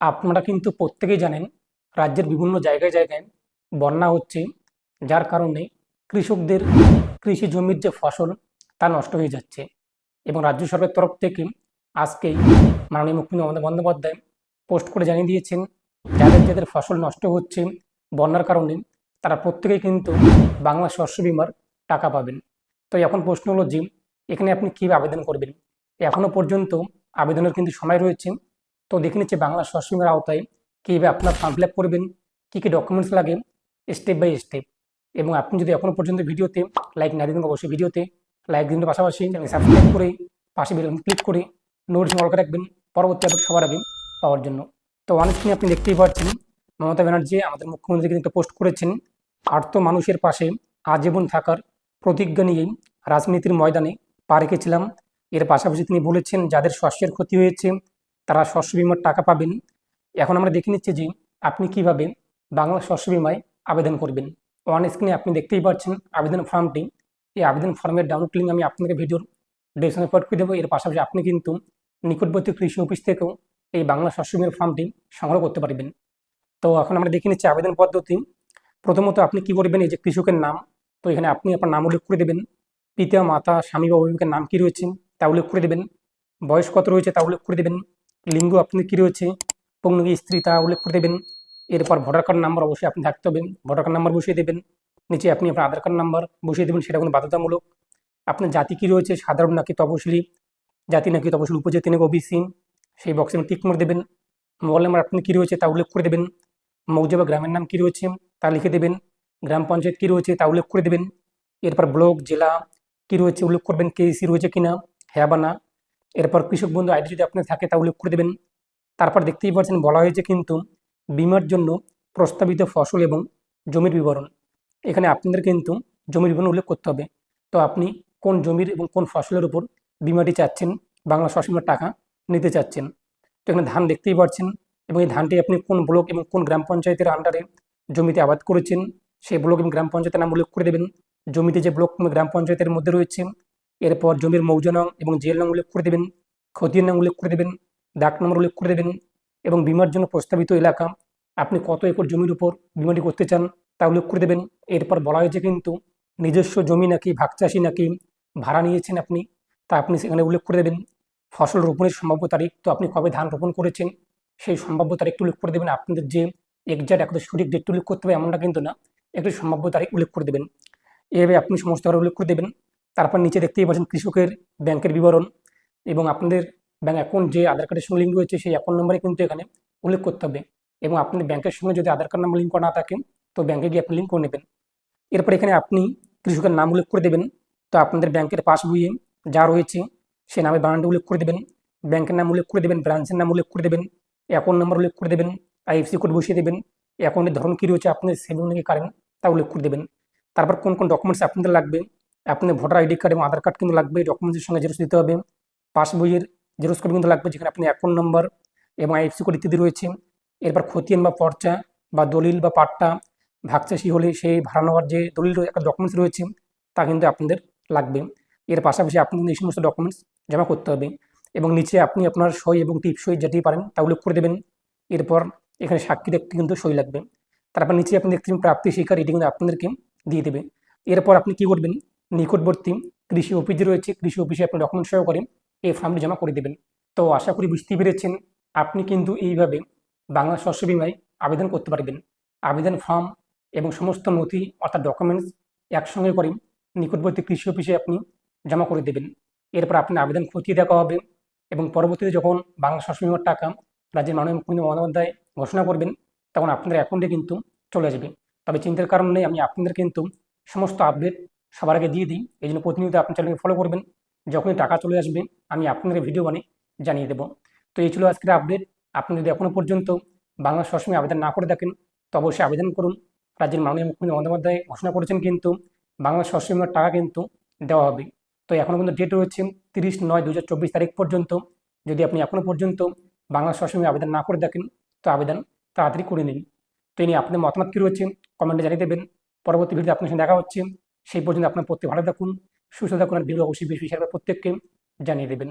আপনারা কিন্তু প্রত্যেকেই জানেন, রাজ্যের বিভিন্ন জায়গায় জায়গায় বন্যা হচ্ছে, যার কারণে কৃষকদের কৃষি জমির যে ফসল, তা নষ্ট হয়ে যাচ্ছে এবং রাজ্য সরকারের তরফ থেকে আজকেই মাননীয় মুখ্যমন্ত্রী বন্দ্যোপাধ্যায় পোস্ট করে জানিয়ে দিয়েছেন, যাদের যাদের ফসল নষ্ট হচ্ছে, বন্যার কারণে তারা প্রত্যেকেই কিন্তু বাংলা শস্য বিমার টাকা পাবেন। তো এখন প্রশ্ন হলো যে, এখানে আপনি কীভাবে আবেদন করবেন? এখনও পর্যন্ত আবেদনের কিন্তু সময় রয়েছে। তো দেখে নিচ্ছে বাংলা শস্য আওতায় কীভাবে আপনার ফর্ম ফিল করবেন, কী কী ডকুমেন্টস লাগে স্টেপ বাই স্টেপ এবং আপনি যদি এখনও পর্যন্ত ভিডিওতে লাইক না দিন, অবশ্যই ভিডিওতে লাইক দিন। পাশাপাশি সাবস্ক্রাইব করে পাশে বেল ক্লিক করে নোটিস অল করে রাখবেন, পরবর্তী আপডেট সবার আগে পাওয়ার জন্য। তো অনেক সময় আপনি দেখতেই পাচ্ছেন, মমতা ব্যানার্জি আমাদের মুখ্যমন্ত্রী কিন্তু পোস্ট করেছেন। আর্ত মানুষের পাশে আজীবন থাকার প্রতিজ্ঞা নিয়েই রাজনীতির ময়দানে পা রেখেছিলাম। এর পাশাপাশি তিনি বলেছেন, যাদের শস্যের ক্ষতি হয়েছে তারা শস্য বিমার টাকা পাবেন। এখন আমরা দেখে নিচ্ছি যে আপনি কীভাবে বাংলা শস্য বিমায় আবেদন করবেন। অন স্ক্রিনে আপনি দেখতেই পাচ্ছেন আবেদন ফর্মটি। এই আবেদন ফর্মের ডাউনলোড লিঙ্ক আমি আপনাকে ভিডিওর ডিসক্রিপশনে প্রোভাইড করে দেবো। এর পাশাপাশি আপনি কিন্তু নিকটবর্তী কৃষি অফিস থেকেও এই বাংলা শস্য বিমার ফর্মটি সংগ্রহ করতে পারবেন। তো এখন আমরা দেখে নিচ্ছি আবেদন পদ্ধতি। প্রথমত আপনি কি করবেন? এই যে কৃষকের নাম। তো এখানে আপনি আপনার নাম উল্লেখ করে দেবেন। পিতা, মাতা, স্বামী বা অভিভাবকের নাম কী রয়েছে তা উল্লেখ করে দেবেন। বয়স কত রয়েছে তা উল্লেখ করে দেবেন। লিঙ্গ আপনি কী রয়েছে? পঙ্গী স্ত্রী তা উল্লেখ করে দেবেন। এরপর ভোটার কার্ড নাম্বার অবশ্যই আপনি থাকতে হবে। ভোটার কার্ড নাম্বার বসিয়ে দেবেন। নিচে আপনি আপনার আধার কার্ড নাম্বার বসিয়ে দেবেন। সেটা কোনো বাধ্যতামূলক। আপনার জাতি কী রয়েছে? সাধারণ নাকি তপশিলি? জাতি নাকি তপশিলি উপজাতি নাকি ওবিসি? সেই বক্সে আপনি টিক মার দেবেন। মোবাইল নাম্বার আপনি কী রয়েছে তা উল্লেখ করে দেবেন। মৌজা বা গ্রামের নাম কী রয়েছে তা লিখে দেবেন। গ্রাম পঞ্চায়েত কী রয়েছে তা উল্লেখ করে দেবেন। এরপর ব্লক, জেলা কী রয়েছে উল্লেখ করবেন। কেসি রয়েছে কিনা? হ্যাঁ বা না? এরপর কৃষক বন্ধু আইডি যদি আপনার থাকে, তা উল্লেখ করে দেবেন। তারপর দেখতেই পাচ্ছেন, বলা হয়েছে কিন্তু বিমার জন্য প্রস্তাবিত ফসল এবং জমির বিবরণ। এখানে আপনাদের কিন্তু জমির বিবরণ উল্লেখ করতে হবে। তো আপনি কোন জমির এবং কোন ফসলের উপর বিমাটি চাচ্ছেন, বাংলা শস্যের টাকা নিতে চাচ্ছেন। তো এখানে ধান দেখতেই পাচ্ছেন, এবং এই ধানটি আপনি কোন ব্লক এবং কোন গ্রাম পঞ্চায়েতের আন্ডারে জমিতে আবাদ করেছেন, সেই ব্লক এবং গ্রাম পঞ্চায়েতের নাম উল্লেখ করে দেবেন। জমিতে যে ব্লক গ্রাম পঞ্চায়েতের মধ্যে রয়েছে এরপর জমির মৌজা নং এবং জেল নং উল্লেখ করে দেবেন ক্ষতির নাম উল্লেখ করে দেবেন, ডাক নম্বর উল্লেখ করে দেবেন এবং বিমার জন্য প্রস্তাবিত এলাকা। আপনি কত একর জমির উপর বিমাটি করতে চান তা উল্লেখ করে দেবেন। এরপর বলা হয়েছে কিন্তু নিজস্ব জমি নাকি ভাগ চাষি নাকি, ভাড়া নিয়েছেন আপনি তা আপনি সেখানে উল্লেখ করে দেবেন। ফসল রোপণের সম্ভাব্য তারিখ তো আপনি কবে ধান রোপণ করেছেন সেই সম্ভাব্য তারিখটি উল্লেখ করে দেবেন। আপনাদের যে এক্সাক্ট একদম সঠিক ডেটটি উল্লেখ করতে হবে এমনটা কিন্তু না, একটি সম্ভাব্য তারিখ উল্লেখ করে দেবেন। এভাবে আপনি সমস্ত উল্লেখ করে দেবেন। তারপর নিচে দেখতেই পাচ্ছেন কৃষকের ব্যাংকের বিবরণ এবং আপনাদের ব্যাংক অ্যাকাউন্ট যে আধার কার্ডের সঙ্গে লিঙ্ক রয়েছে, সেই অ্যাকাউন্ট নাম্বারে কিন্তু এখানে উল্লেখ করতে হবে এবং আপনাদের ব্যাংকের সঙ্গে যদি আধার কার্ড নাম্বার লিঙ্ক করা না থাকে, তো ব্যাংকে গিয়ে আপনি লিঙ্ক করে নেবেন। এরপর এখানে আপনি কৃষকের নাম উল্লেখ করে দেবেন। তো আপনাদের ব্যাংকের পাস বইয়ে যা রয়েছে সে নামে বানানটি উল্লেখ করে দেবেন। ব্যাংকের নাম উল্লেখ করে দেবেন ব্রাঞ্চের নাম উল্লেখ করে দেবেন অ্যাকাউন্ট নাম্বার উল্লেখ করে দেবেন আইএফসি কোড বসিয়ে দেবেন অ্যাকাউন্টের ধরন কী রয়েছে, আপনাদের সেভিং নাকি কারেন্ট তা উল্লেখ করে দেবেন। তারপর কোন কোন ডকুমেন্টস আপনাদের লাগবে আপনাদের ভোটার আইডি কার্ড এবং আধার কার্ড কিন্তু লাগবে ডকুমেন্টসের সঙ্গে জেরক্স দিতে হবে, পাস বইয়ের জেরক্স কোড কিন্তু লাগবে যেখানে আপনি অ্যাকাউন্ট নম্বর এবং আইএফসি কোড ইত্যাদি রয়েছে। এরপর খতিয়ান বা পর্চা বা দলিল বা পাট্টা, ভাগচাষি হলে সেই ভাড়া নেওয়ার যে দলিল একটা ডকুমেন্টস রয়েছে, তা কিন্তু আপনাদের লাগবে। এর পাশাপাশি আপনাদের এই সমস্ত ডকুমেন্টস জমা করতে হবে এবং নিচে আপনি আপনার সই এবং টিপ সই যেটি পারেন, তা উল্লেখ করে দেবেন। এরপর এখানে সাক্ষী দেখতে কিন্তু সই লাগবে। তারপর নিচে আপনি দেখতে প্রাপ্তি শিকার এটি কিন্তু আপনাদেরকে দিয়ে দেবে। এরপর আপনি কি করবেন নিকটবর্তী কৃষি অফিস রয়েছে, কৃষি অফিসে আপনি ডকুমেন্ট সহকারে এই ফর্মটি জমা করে দেবেন। তো আশা করি বুঝতে পেরেছেন, আপনি কিন্তু এইভাবে বাংলা শস্য বিমায় আবেদন করতে পারবেন। আবেদন ফর্ম এবং সমস্ত নথি অর্থাৎ ডকুমেন্টস একসঙ্গে করে নিকটবর্তী কৃষি অফিসে আপনি জমা করে দেবেন। এরপর আপনার আবেদন খতিয়ে দেখা হবে এবং পরবর্তীতে যখন বাংলা শস্য বিমার টাকা রাজ্যের মাননীয় মুখ্যমন্ত্রী বন্দ্যোপাধ্যায় ঘোষণা করবেন, তখন আপনাদের অ্যাকাউন্টে কিন্তু চলে আসবে। তবে চিন্তার কারণ নেই, আমি আপনাদের কিন্তু সমস্ত আপডেট সবার আগে দিয়ে দিই। এই জন্য প্রতিনিয়ত আপনার চ্যানেলকে ফলো করবেন। যখনই টাকা চলে আসবে, আমি আপনাদের ভিডিও বানিয়ে জানিয়ে দেবো। তো এই ছিল আজকের আপডেট আপনি যদি এখনও পর্যন্ত বাংলা সসময় আবেদন না করে থাকেন, তো অবশ্যই আবেদন করুন। রাজ্যের মাননীয় মুখ্যমন্ত্রী বন্দ্যোপাধ্যায় ঘোষণা করেছেন কিন্তু বাংলা সসময়ের টাকা কিন্তু দেওয়া হবে। তো এখনও কিন্তু ডেট রয়েছে তিরিশ নয় দু তারিখ পর্যন্ত। যদি আপনি এখনও পর্যন্ত বাংলা সসময় আবেদন না করে থাকেন, তো আবেদন তাড়াতাড়ি করে নিন। তো এই নিয়ে আপনার মতামত কী রয়েছে কমেন্টে জানিয়ে দেবেন। পরবর্তী ভিডিও আপনার সঙ্গে দেখা হচ্ছে। সেই পর্যন্ত আপনার প্রত্যেক ভালো থাকুন, সুস্থ থাকুন, আর ভিডিও অবশ্যই বেশি প্রত্যেককে জানিয়ে দেবেন।